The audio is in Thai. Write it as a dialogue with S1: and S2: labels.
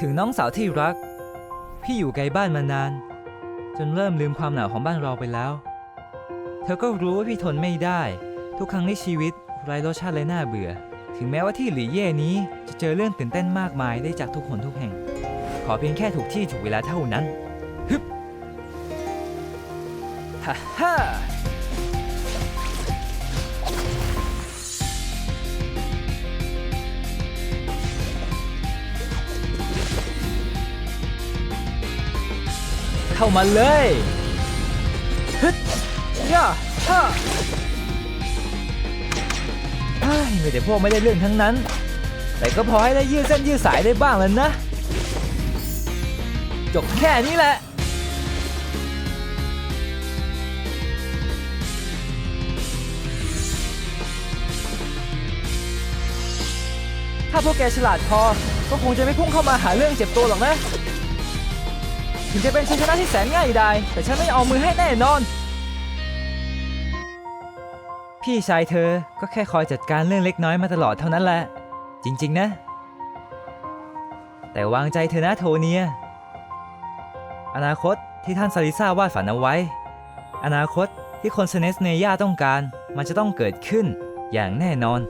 S1: ถึงน้องสาวที่รัก พี่อยู่ไกลบ้านมานาน จนเริ่มลืมความหนาวของบ้านเราไปแล้ว เธอก็รู้ว่าพี่ทนไม่ได้ ทุกครั้งในชีวิตไร้รสชาติและน่าเบื่อ ถึงแม้ว่าที่หลี่เย่นี้จะเจอเรื่องตื่นเต้นมากมายได้จากทุกคนทุกแห่ง ขอเพียงแค่ถูกที่ถูกเวลาเท่านั้นฮึบฮ่าฮ่า เข้ามาเลยฮึดย่าฮ่าเฮ้ยมีแต่พวกไม่ได้เรื่องทั้งนั้น แต่ก็พอให้ได้ยืดเส้นยืดสายได้บ้างแล้วนะ จบแค่นี้แหละถ้าพวกแกฉลาดพอ ก็คงจะไม่พุ่งเข้ามาหาเรื่องเจ็บตัวหรอกนะ ถึงจะเป็นชัยชนะที่แสนง่ายไดายแต่ฉันไม่เอามือให้แน่นอน พี่ชายเธอก็แค่คอยจัดการเรื่องเล็กน้อยมาตลอดเท่านั้นแหละ จริง ๆ นะ แต่วางใจเธอนะโทเนีย อนาคตที่ท่านซาริซาวาดฝันเอาไว้ อนาคตที่คนเซเนสเนย่าต้องการ มันจะต้องเกิดขึ้นอย่างแน่นอน